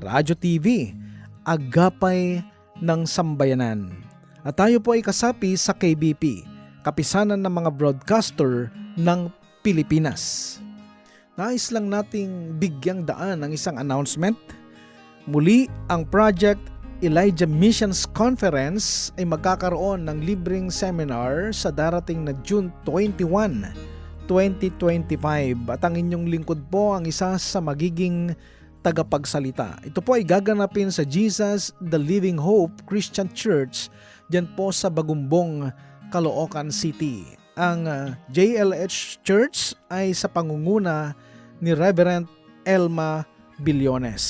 Radyo TV, Agapay ng Sambayanan. At tayo po ay kasapi sa KBP, Kapisanan ng mga Broadcaster ng Pilipinas. Nais lang nating bigyang daan ng isang announcement. Muli, ang Project Elijah Missions Conference ay magkakaroon ng libreng seminar sa darating na June 21, 2025 at ang inyong lingkod po ang isa sa magiging tagapagsalita. Ito po ay gaganapin sa Jesus the Living Hope Christian Church dyan po sa Bagumbong, Caloocan City. Ang JLH Church ay sa pangunguna ni Reverend Elma Billones.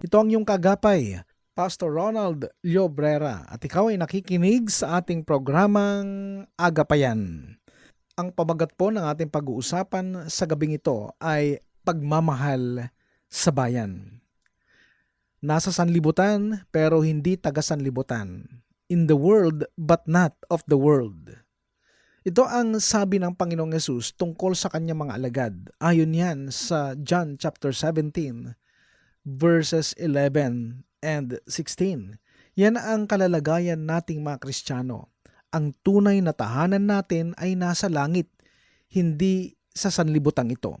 Ito ang iyong kagapay, Pastor Ronald Llobrera at ikaw ay nakikinig sa ating programang Agapayan. Ang pamagat po ng ating pag-uusapan sa gabing ito ay pagmamahal sa bayan. Nasa sanlibutan pero hindi taga sanlibutan. In the world but not of the world. Ito ang sabi ng Panginoong Yesus tungkol sa kanyang mga alagad. Ayon yan sa John chapter 17 verses 11 and 16. Yan ang kalalagayan nating mga Kristiyano. Ang tunay na tahanan natin ay nasa langit, hindi sa sanlibutan ito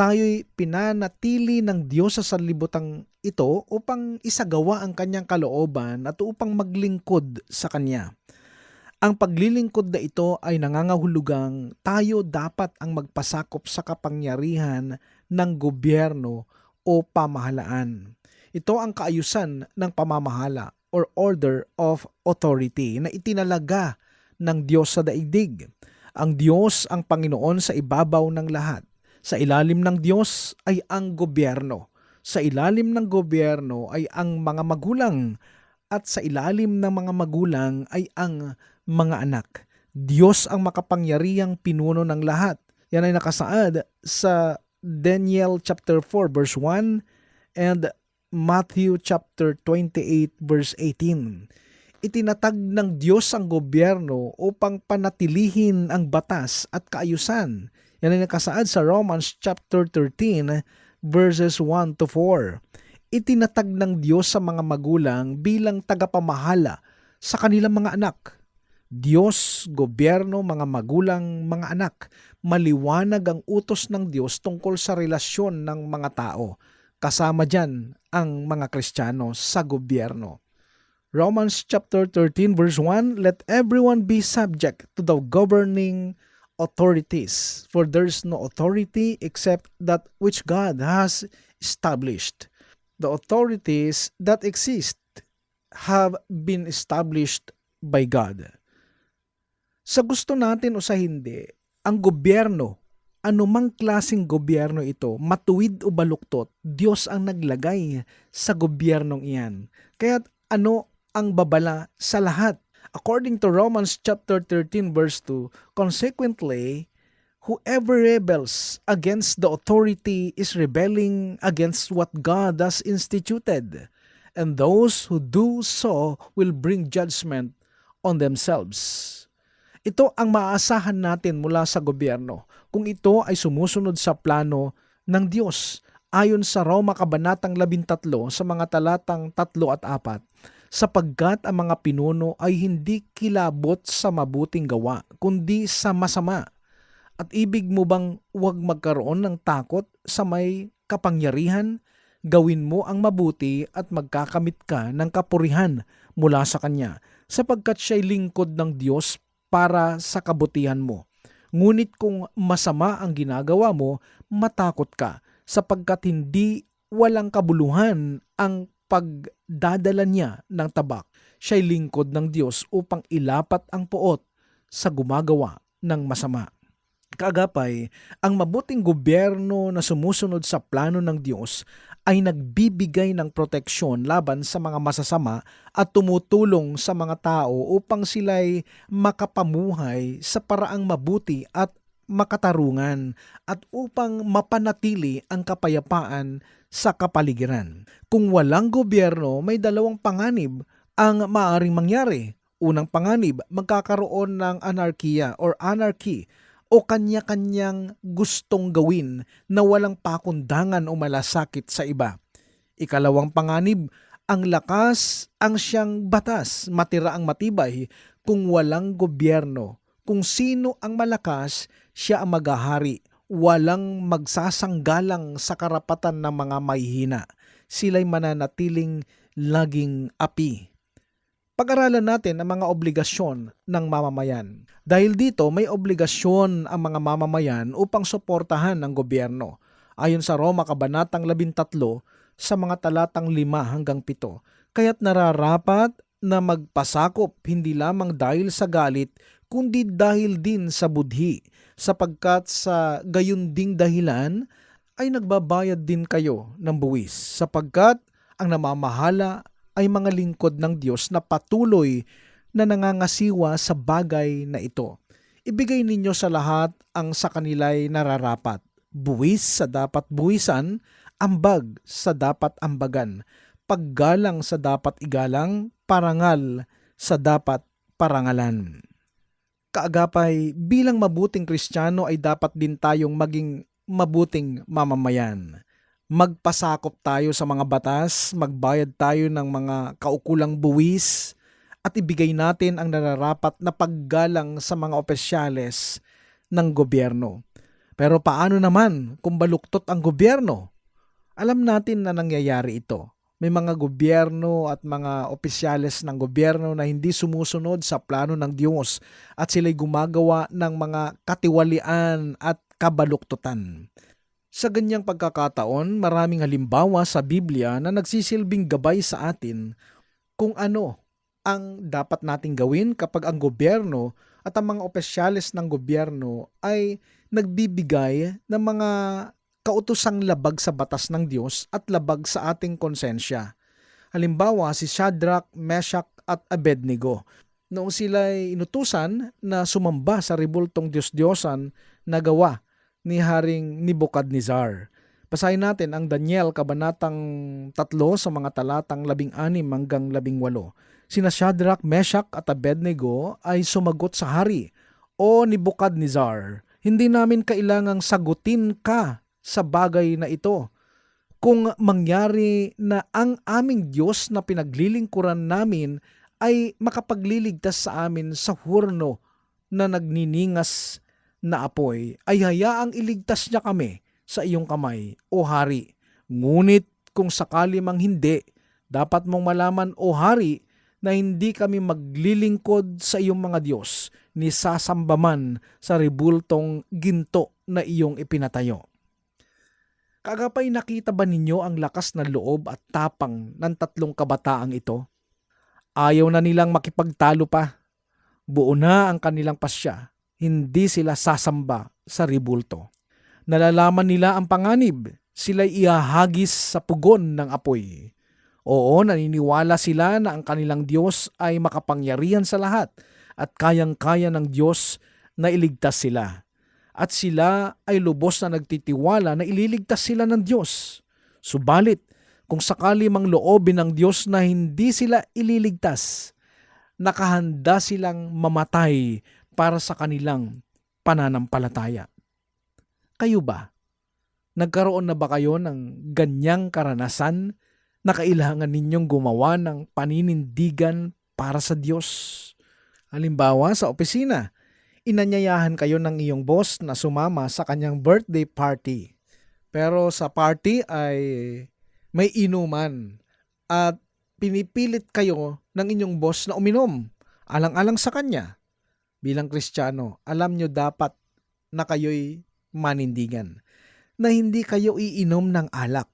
tayo'y pinanatili ng Diyos sa sanlibutan ito upang isagawa ang kanyang kalooban at upang maglingkod sa kanya. Ang paglilingkod na ito ay nangangahulugang tayo dapat ang magpasakop sa kapangyarihan ng gobyerno o pamahalaan. Ito ang kaayusan ng pamamahala or order of authority na itinalaga ng Diyos sa daigdig. Ang Diyos ang Panginoon sa ibabaw ng lahat sa ilalim ng Diyos ay ang gobyerno. Sa ilalim ng gobyerno ay ang mga magulang at sa ilalim ng mga magulang ay ang mga anak. Diyos ang makapangyarihang pinuno ng lahat. Yan ay nakasaad sa Daniel chapter 4 verse 1 and Matthew chapter 28 verse 18. Itinatag ng Diyos ang gobyerno upang panatilihin ang batas at kaayusan yan ay nakasaad sa Romans chapter 13 verses 1 to 4. Itinatag ng Diyos sa mga magulang bilang tagapamahala sa kanilang mga anak. Diyos, gobyerno, mga magulang, mga anak, maliwanag ang utos ng Diyos tungkol sa relasyon ng mga tao. Kasama dyan ang mga Kristiyano sa gobyerno. Romans chapter 13 verse 1, Let everyone be subject to the governing authorities, for there is no authority except that which God has established. The authorities that exist have been established by God. Sa gusto natin o sa hindi, ang gobyerno, anumang klasing gobyerno ito, matuwid o baluktot, Diyos ang naglagay sa gobyernong iyan. Kaya ano ang babala sa lahat According to Romans chapter 13 verse 2, consequently, whoever rebels against the authority is rebelling against what God has instituted, and those who do so will bring judgment on themselves. Ito ang maaasahan natin mula sa gobyerno kung ito ay sumusunod sa plano ng Diyos ayon sa Roma Kabanatang 13 sa mga talatang 3 at 4 sapagkat ang mga pinuno ay hindi kilabot sa mabuting gawa, kundi sa masama. At ibig mo bang huwag magkaroon ng takot sa may kapangyarihan? Gawin mo ang mabuti at magkakamit ka ng kapurihan mula sa Kanya, sapagkat siya'y lingkod ng Diyos para sa kabutihan mo. Ngunit kung masama ang ginagawa mo, matakot ka, sapagkat hindi walang kabuluhan ang pagdadala niya ng tabak, siya'y lingkod ng Diyos upang ilapat ang puot sa gumagawa ng masama. Kaagapay, ang mabuting gobyerno na sumusunod sa plano ng Diyos ay nagbibigay ng proteksyon laban sa mga masasama at tumutulong sa mga tao upang sila'y makapamuhay sa paraang mabuti at makatarungan at upang mapanatili ang kapayapaan sa kapaligiran. Kung walang gobyerno, may dalawang panganib ang maaring mangyari. Unang panganib, magkakaroon ng anarkiya or anarchy o kanya-kanyang gustong gawin na walang pakundangan o malasakit sa iba. Ikalawang panganib, ang lakas ang siyang batas, matira ang matibay kung walang gobyerno. Kung sino ang malakas, siya ang maghahari. Walang magsasanggalang sa karapatan ng mga mahihina. Sila'y mananatiling laging api. Pag-aralan natin ang mga obligasyon ng mamamayan. Dahil dito may obligasyon ang mga mamamayan upang suportahan ng gobyerno. Ayon sa Roma Kabanatang 13 sa mga talatang 5 hanggang 7. Kaya't nararapat na magpasakop hindi lamang dahil sa galit kundi dahil din sa budhi sapagkat sa gayon ding dahilan ay nagbabayad din kayo ng buwis sapagkat ang namamahala ay mga lingkod ng Diyos na patuloy na nangangasiwa sa bagay na ito. Ibigay ninyo sa lahat ang sa kanila'y nararapat. Buwis sa dapat buwisan, ambag sa dapat ambagan, paggalang sa dapat igalang, parangal sa dapat parangalan. Kaagapay, bilang mabuting Kristiyano ay dapat din tayong maging mabuting mamamayan magpasakop tayo sa mga batas, magbayad tayo ng mga kaukulang buwis, at ibigay natin ang nararapat na paggalang sa mga opisyales ng gobyerno. Pero paano naman kung baluktot ang gobyerno? Alam natin na nangyayari ito. May mga gobyerno at mga opisyales ng gobyerno na hindi sumusunod sa plano ng Diyos at sila'y gumagawa ng mga katiwalian at kabaluktutan. Sa ganyang pagkakataon, maraming halimbawa sa Biblia na nagsisilbing gabay sa atin kung ano ang dapat nating gawin kapag ang gobyerno at ang mga opisyales ng gobyerno ay nagbibigay ng mga kautosang labag sa batas ng Diyos at labag sa ating konsensya. Halimbawa, si Shadrach, Meshach at Abednego. Noong sila'y inutusan na sumamba sa ribultong Diyos-Diyosan na gawa ni Haring Nebuchadnezzar. Basahin natin ang Daniel kabanatang 3 sa mga talatang 16 hanggang 18. Sina Shadrach, Meshach at Abednego ay sumagot sa hari, O Nebuchadnezzar, hindi namin kailangang sagutin ka sa bagay na ito. Kung mangyari na ang aming Diyos na pinaglilingkuran namin ay makapagliligtas sa amin sa hurno na nagniningas na apoy, ay hayaang iligtas niya kami sa iyong kamay, o hari. Ngunit kung sakali mang hindi, dapat mong malaman, o hari, na hindi kami maglilingkod sa iyong mga Diyos ni sasambaman sa ribultong ginto na iyong ipinatayo. Kagapay nakita ba ninyo ang lakas na loob at tapang ng tatlong kabataang ito? Ayaw na nilang makipagtalo pa. Buo na ang kanilang pasya hindi sila sasamba sa ribulto. Nalalaman nila ang panganib, sila'y iahagis sa pugon ng apoy. Oo, naniniwala sila na ang kanilang Diyos ay makapangyarihan sa lahat at kayang-kaya ng Diyos na iligtas sila. At sila ay lubos na nagtitiwala na ililigtas sila ng Diyos. Subalit, kung sakali mang loobin ng Diyos na hindi sila ililigtas, nakahanda silang mamatay para sa kanilang pananampalataya. Kayo ba? Nagkaroon na ba kayo ng ganyang karanasan na kailangan ninyong gumawa ng paninindigan para sa Diyos? Halimbawa sa opisina, inanyayahan kayo ng iyong boss na sumama sa kanyang birthday party. Pero sa party ay may inuman at pinipilit kayo ng inyong boss na uminom alang-alang sa kanya bilang Kristiyano, alam nyo dapat na kayo'y manindigan. Na hindi kayo iinom ng alak.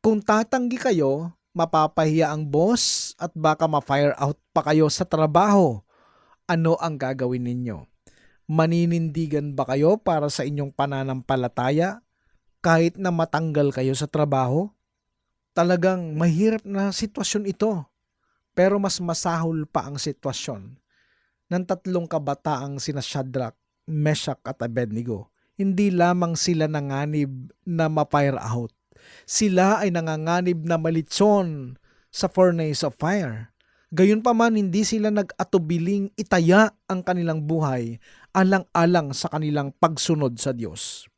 Kung tatanggi kayo, mapapahiya ang boss at baka ma-fire out pa kayo sa trabaho. Ano ang gagawin ninyo? Maninindigan ba kayo para sa inyong pananampalataya kahit na matanggal kayo sa trabaho? Talagang mahirap na sitwasyon ito. Pero mas masahol pa ang sitwasyon ng tatlong kabataang sina Shadrach, Meshach at Abednego. Hindi lamang sila nanganib na ma-fire out. Sila ay nanganganib na malitson sa furnace of fire. Gayunpaman hindi sila nag-atubiling itaya ang kanilang buhay alang-alang sa kanilang pagsunod sa Diyos.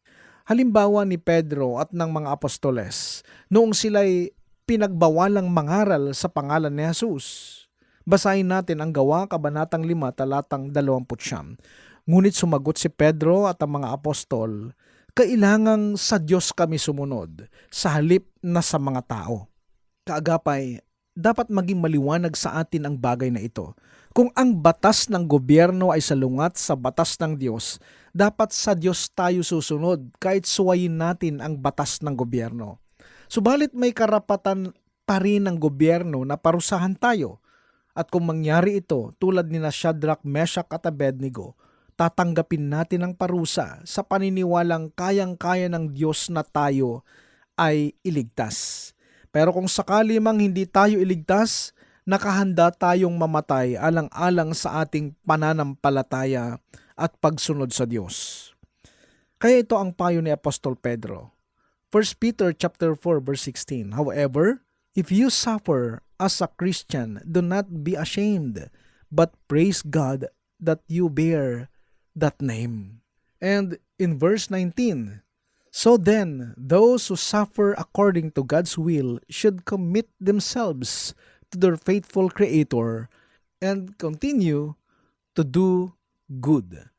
Halimbawa ni Pedro at ng mga apostoles noong sila'y pinagbawalang mangaral sa pangalan ni Jesus. Basahin natin ang gawa kabanatang 5 talatang 20. Ngunit sumagot si Pedro at ang mga apostol, kailangang sa Diyos kami sumunod sa halip na sa mga tao. Kaagapay, dapat maging maliwanag sa atin ang bagay na ito. Kung ang batas ng gobyerno ay salungat sa batas ng Diyos, dapat sa Diyos tayo susunod kahit suwayin natin ang batas ng gobyerno. Subalit may karapatan pa rin ng gobyerno na parusahan tayo. At kung mangyari ito tulad ni Shadrach, Meshach at Abednego, tatanggapin natin ang parusa sa paniniwalang kayang-kaya ng Diyos na tayo ay iligtas. Pero kung sakali mang hindi tayo iligtas, nakahanda tayong mamatay alang-alang sa ating pananampalataya at pagsunod sa Diyos. Kaya ito ang payo ni Apostol Pedro. 1 Peter chapter 4 verse 16. However, if you suffer as a Christian, do not be ashamed, but praise God that you bear that name. And in verse 19, So then, those who suffer according to God's will should commit themselves to their faithful Creator and continue to do good.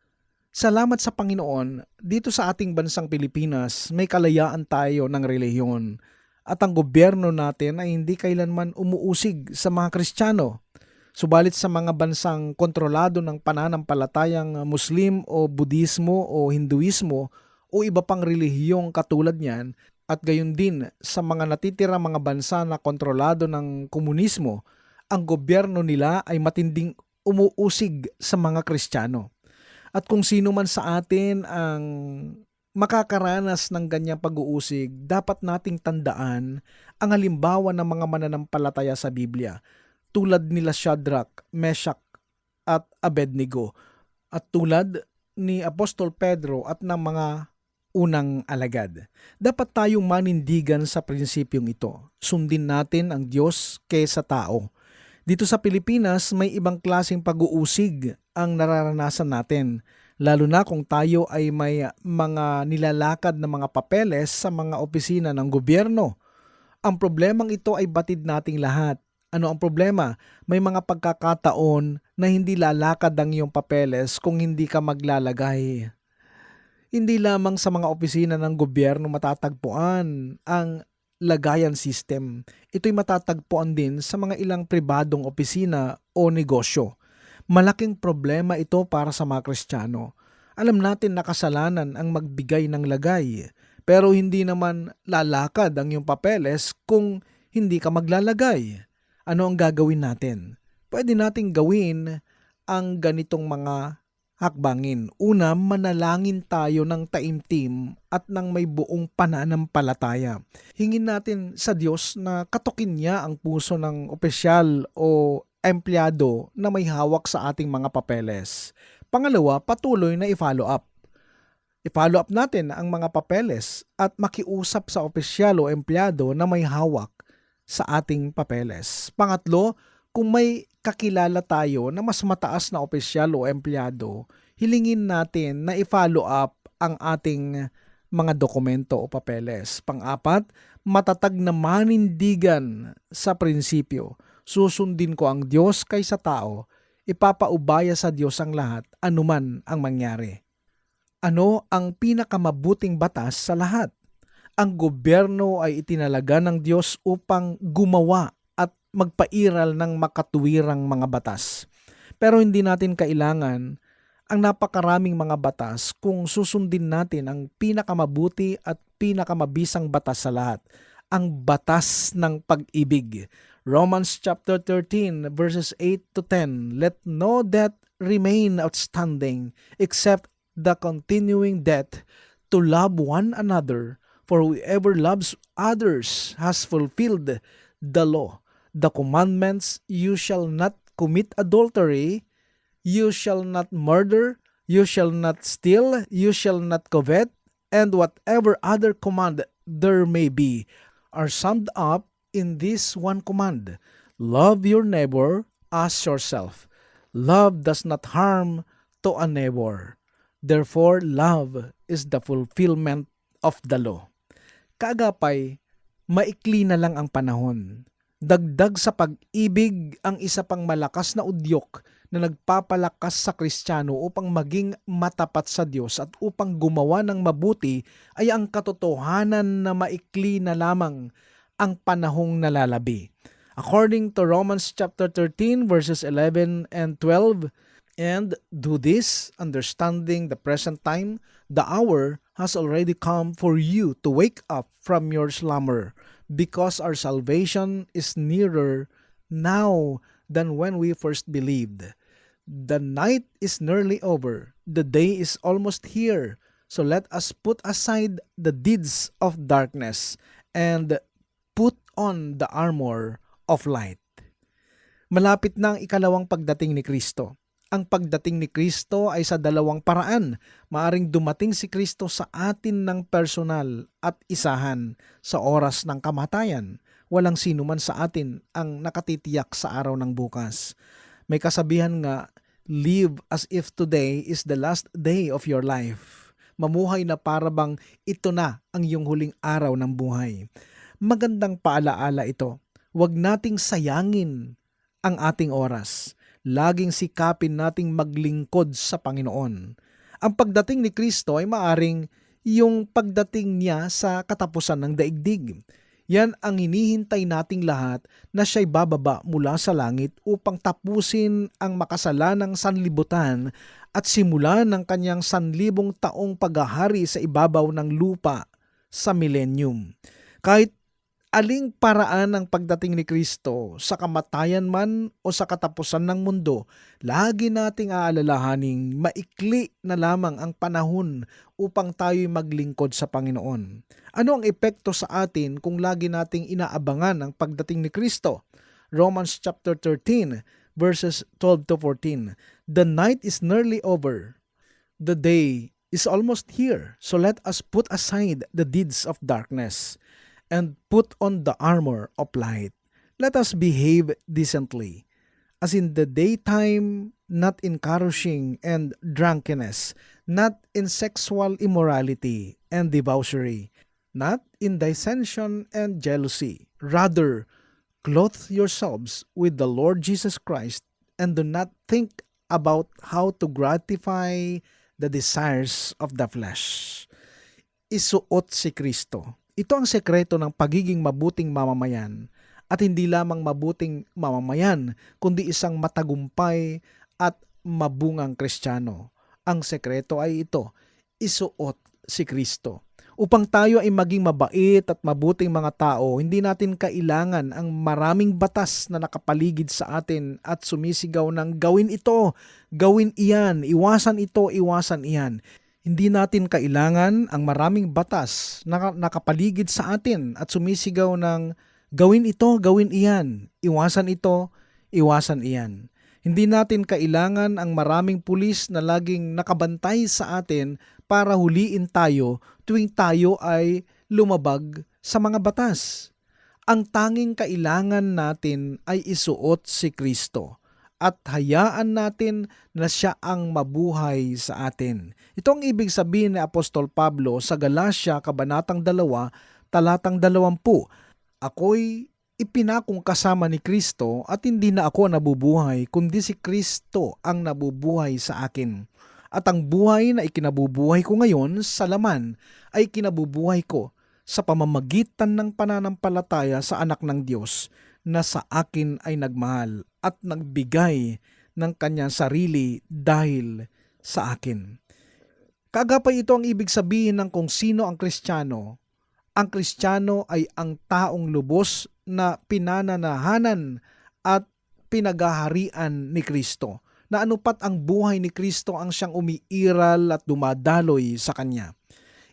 Salamat sa Panginoon, dito sa ating bansang Pilipinas, may kalayaan tayo ng relihiyon at ang gobyerno natin ay hindi kailanman umuusig sa mga Kristiyano. Subalit sa mga bansang kontrolado ng pananampalatayang Muslim o Budismo o Hinduismo o iba pang relihiyong katulad niyan at gayon din sa mga natitira mga bansa na kontrolado ng komunismo, ang gobyerno nila ay matinding umuusig sa mga Kristiyano. At kung sino man sa atin ang makakaranas ng ganyang pag-uusig, dapat nating tandaan ang halimbawa ng mga mananampalataya sa Biblia tulad nila Shadrach, Meshach at Abednego at tulad ni Apostol Pedro at ng mga unang alagad. Dapat tayong manindigan sa prinsipyong ito. Sundin natin ang Diyos kaysa tao. Dito sa Pilipinas, may ibang klaseng pag-uusig ang nararanasan natin, lalo na kung tayo ay may mga nilalakad na mga papeles sa mga opisina ng gobyerno. Ang problemang ito ay batid nating lahat. Ano ang problema? May mga pagkakataon na hindi lalakad ang iyong papeles kung hindi ka maglalagay hindi lamang sa mga opisina ng gobyerno matatagpuan ang lagayan system. Ito'y matatagpuan din sa mga ilang pribadong opisina o negosyo. Malaking problema ito para sa mga Kristiyano. Alam natin na kasalanan ang magbigay ng lagay, pero hindi naman lalakad ang iyong papeles kung hindi ka maglalagay. Ano ang gagawin natin? Pwede nating gawin ang ganitong mga hakbangin. Una, manalangin tayo ng taimtim at ng may buong pananampalataya. Hingin natin sa Diyos na katukin niya ang puso ng opisyal o empleyado na may hawak sa ating mga papeles. Pangalawa, patuloy na i-follow up. I-follow up natin ang mga papeles at makiusap sa opisyal o empleyado na may hawak sa ating papeles. Pangatlo, kung may kakilala tayo na mas mataas na opisyal o empleyado, hilingin natin na i-follow up ang ating mga dokumento o papeles. Pang-apat, matatag na manindigan sa prinsipyo. Susundin ko ang Diyos kaysa tao, ipapaubaya sa Diyos ang lahat, anuman ang mangyari. Ano ang pinakamabuting batas sa lahat? Ang gobyerno ay itinalaga ng Diyos upang gumawa magpairal ng makatuwirang mga batas. Pero hindi natin kailangan ang napakaraming mga batas kung susundin natin ang pinakamabuti't at pinakamabisang batas sa lahat, ang batas ng pag-ibig. Romans chapter 13 verses 8 to 10, Let no debt remain outstanding except the continuing debt to love one another, for whoever loves others has fulfilled the law. The commandments, you shall not commit adultery, you shall not murder, you shall not steal, you shall not covet, and whatever other command there may be, are summed up in this one command love your neighbor as yourself. Love does not harm to a neighbor. Therefore, love is the fulfillment of the law. Kaagapay, maikli na lang ang panahon. Dagdag sa pag-ibig ang isa pang malakas na udyok na nagpapalakas sa Kristiyano upang maging matapat sa Diyos at upang gumawa ng mabuti ay ang katotohanan na maikli na lamang ang panahong nalalabi. According to Romans chapter 13 verses 11 and 12, and do this understanding the present time, the hour has already come for you to wake up from your slumber, because our salvation is nearer now than when we first believed. The night is nearly over, the day is almost here. So let us put aside the deeds of darkness and put on the armor of light. Malapit na ang ikalawang pagdating ni Kristo. Ang pagdating ni Kristo ay sa dalawang paraan. Maaring dumating si Kristo sa atin ng personal at isahan sa oras ng kamatayan. Walang sino man sa atin ang nakatitiyak sa araw ng bukas. May kasabihan nga, live as if today is the last day of your life. Mamuhay na para bang ito na ang iyong huling araw ng buhay. Magandang paalaala ito. Huwag nating sayangin ang ating oras. Laging sikapin nating maglingkod sa Panginoon. Ang pagdating ni Kristo ay maaring yung pagdating niya sa katapusan ng daigdig. Yan ang hinihintay nating lahat na siya'y bababa mula sa langit upang tapusin ang makasalanang sanlibutan at simulan ng kanyang sanlibong taong paghahari sa ibabaw ng lupa sa millennium. Kahit aling paraan ng pagdating ni Kristo sa kamatayan man o sa katapusan ng mundo, lagi nating aalalahaning maikli na lamang ang panahon upang tayo'y maglingkod sa Panginoon. Ano ang epekto sa atin kung lagi nating inaabangan ang pagdating ni Kristo? Romans chapter 13 verses 12 to 14. The night is nearly over. The day is almost here. So let us put aside the deeds of darkness and put on the armor of light. Let us behave decently, as in the daytime, not in carousing and drunkenness, not in sexual immorality and debauchery, not in dissension and jealousy. Rather, clothe yourselves with the Lord Jesus Christ and do not think about how to gratify the desires of the flesh. Isuot si Kristo ito ang sekreto ng pagiging mabuting mamamayan at hindi lamang mabuting mamamayan kundi isang matagumpay at mabungang kristyano. Ang sekreto ay ito, isuot si Kristo. Upang tayo ay maging mabait at mabuting mga tao, hindi natin kailangan ang maraming batas na nakapaligid sa atin at sumisigaw ng gawin ito, gawin iyan, iwasan ito, iwasan iyan. Hindi natin kailangan ang maraming batas na nakapaligid sa atin at sumisigaw ng gawin ito, gawin iyan, iwasan ito, iwasan iyan. Hindi natin kailangan ang maraming pulis na laging nakabantay sa atin para huliin tayo tuwing tayo ay lumabag sa mga batas. Ang tanging kailangan natin ay isuot si Kristo at hayaan natin na siya ang mabuhay sa atin. Ito ang ibig sabihin ni Apostol Pablo sa Galacia, Kabanatang 2, talatang 20. Ako'y ipinakong kasama ni Kristo at hindi na ako nabubuhay, kundi si Kristo ang nabubuhay sa akin. At ang buhay na ikinabubuhay ko ngayon sa laman ay kinabubuhay ko sa pamamagitan ng pananampalataya sa anak ng Diyos na sa akin ay nagmahal at nagbigay ng kanyang sarili dahil sa akin. Kagapay ito ang ibig sabihin ng kung sino ang Kristiyano Ang Kristiyano ay ang taong lubos na pinananahanan at pinagaharian ni Kristo na anupat ang buhay ni Kristo ang siyang umiiral at dumadaloy sa Kanya.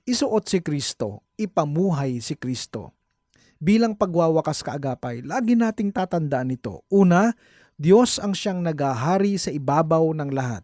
Isuot si Kristo, ipamuhay si Kristo. Bilang pagwawakas kaagapay, lagi nating tatandaan ito. Una, Diyos ang siyang nagahari sa ibabaw ng lahat.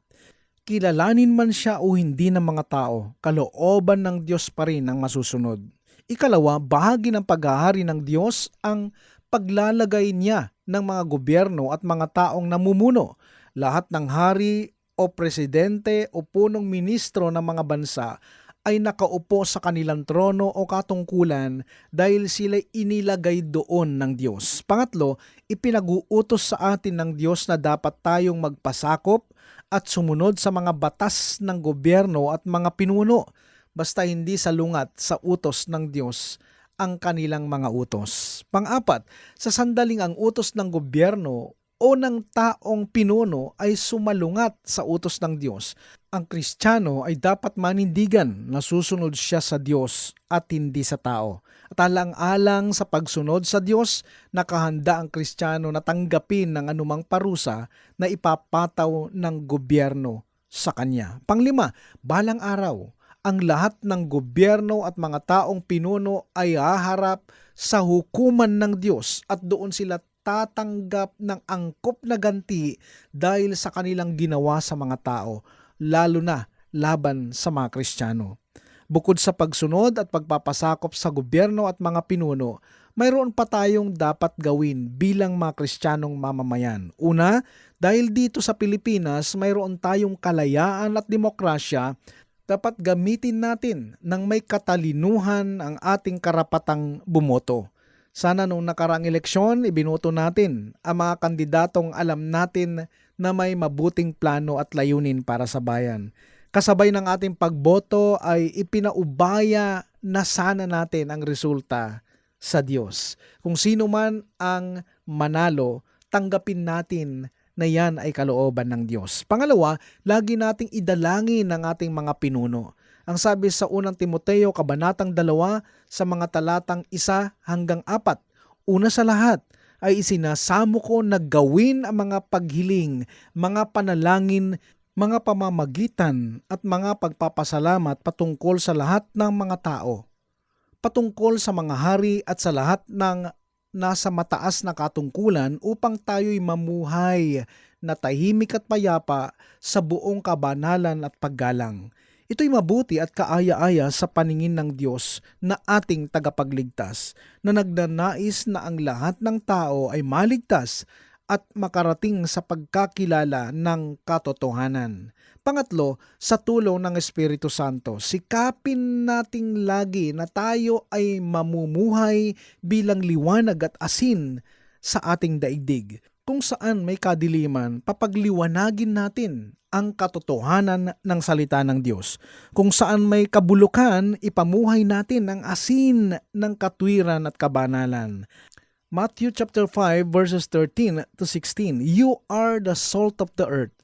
Kilalanin man siya o hindi ng mga tao, kalooban ng Diyos pa rin ang masusunod. Ikalawa, bahagi ng paghahari ng Diyos ang paglalagay niya ng mga gobyerno at mga taong namumuno. Lahat ng hari o presidente o punong ministro ng mga bansa ay nakaupo sa kanilang trono o katungkulan dahil sila inilagay doon ng Diyos. Pangatlo, ipinag-uutos sa atin ng Diyos na dapat tayong magpasakop at sumunod sa mga batas ng gobyerno at mga pinuno basta hindi salungat sa utos ng Diyos ang kanilang mga utos. Pang-apat, sa sandaling ang utos ng gobyerno o ng taong pinuno ay sumalungat sa utos ng Diyos, ang Kristiyano ay dapat manindigan na susunod siya sa Diyos at hindi sa tao. At alang-alang sa pagsunod sa Diyos, nakahanda ang Kristiyano na tanggapin ng anumang parusa na ipapataw ng gobyerno sa kanya. Panglima, balang araw, ang lahat ng gobyerno at mga taong pinuno ay haharap sa hukuman ng Diyos at doon sila tatanggap ng angkop na ganti dahil sa kanilang ginawa sa mga tao, lalo na laban sa mga Kristiyano. Bukod sa pagsunod at pagpapasakop sa gobyerno at mga pinuno, mayroon pa tayong dapat gawin bilang mga Kristiyanong mamamayan. Una, dahil dito sa Pilipinas mayroon tayong kalayaan at demokrasya, dapat gamitin natin ng may katalinuhan ang ating karapatang bumoto. Sana nung nakaraang eleksyon, ibinuto natin ang mga kandidatong alam natin na may mabuting plano at layunin para sa bayan. Kasabay ng ating pagboto ay ipinaubaya na sana natin ang resulta sa Diyos. Kung sino man ang manalo, tanggapin natin na yan ay kalooban ng Diyos. Pangalawa, lagi nating idalangin ang ating mga pinuno. Ang sabi sa unang Timoteo, Kabanatang 2, sa mga talatang 1 hanggang 4, una sa lahat, ay isinasamo ko na gawin ang mga paghiling, mga panalangin, mga pamamagitan at mga pagpapasalamat patungkol sa lahat ng mga tao, patungkol sa mga hari at sa lahat ng nasa mataas na katungkulan upang tayo'y mamuhay na tahimik at payapa sa buong kabanalan at paggalang. Ito'y mabuti at kaaya-aya sa paningin ng Diyos na ating tagapagligtas, na nagnanais na ang lahat ng tao ay maligtas at makarating sa pagkakilala ng katotohanan. Pangatlo, sa tulong ng Espiritu Santo, sikapin nating lagi na tayo ay mamumuhay bilang liwanag at asin sa ating daigdig. Kung saan may kadiliman, papagliwanagin natin ang katotohanan ng salita ng Diyos. Kung saan may kabulukan, ipamuhay natin ang asin ng katwiran at kabanalan. Matthew chapter 5 verses 13 to 16. You are the salt of the earth.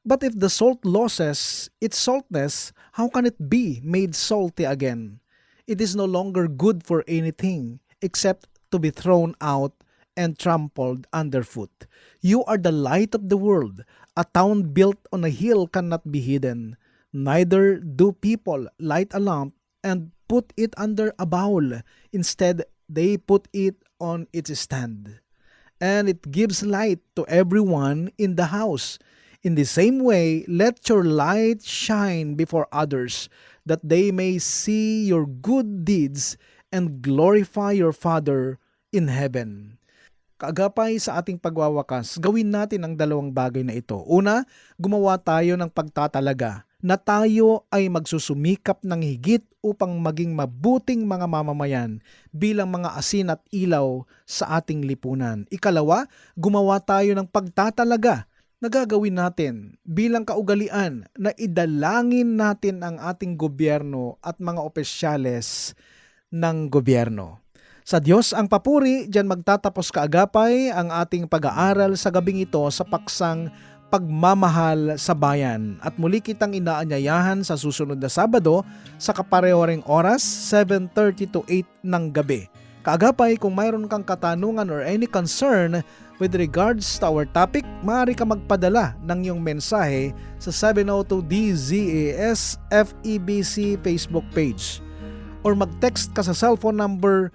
But if the salt loses its saltness, how can it be made salty again? It is no longer good for anything except to be thrown out and trampled underfoot. You are the light of the world. A town built on a hill cannot be hidden. Neither do people light a lamp and put it under a bowl. Instead, they put it on its stand. And it gives light to everyone in the house. In the same way, let your light shine before others, that they may see your good deeds and glorify your Father in heaven. Kaagapay sa ating pagwawakas, gawin natin ang dalawang bagay na ito. Una, gumawa tayo ng pagtatalaga na tayo ay magsusumikap ng higit upang maging mabuting mga mamamayan bilang mga asin at ilaw sa ating lipunan. Ikalawa, gumawa tayo ng pagtatalaga na gagawin natin bilang kaugalian na idalangin natin ang ating gobyerno at mga opisyales ng gobyerno. Sa Diyos ang papuri, diyan magtatapos kaagapay ang ating pag-aaral sa gabing ito sa paksang pagmamahal sa bayan. At muli kitang inaanyayahan sa susunod na Sabado sa kapareho ring oras, 7.30 to 8 ng gabi. Kaagapay, kung mayroon kang katanungan or any concern with regards to our topic, maaari ka magpadala ng iyong mensahe sa 702DZAS FEBC Facebook page or mag-text ka sa cellphone number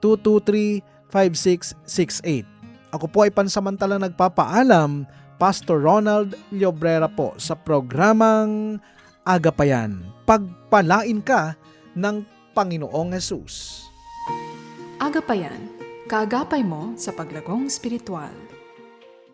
0999-223-5668. Ako po ay pansamantala nagpapaalam, Pastor Ronald Llobrera po sa programang Agapayan. Pagpalain ka ng Panginoong Yesus. Agapayan, kaagapay mo sa paglagong spiritual.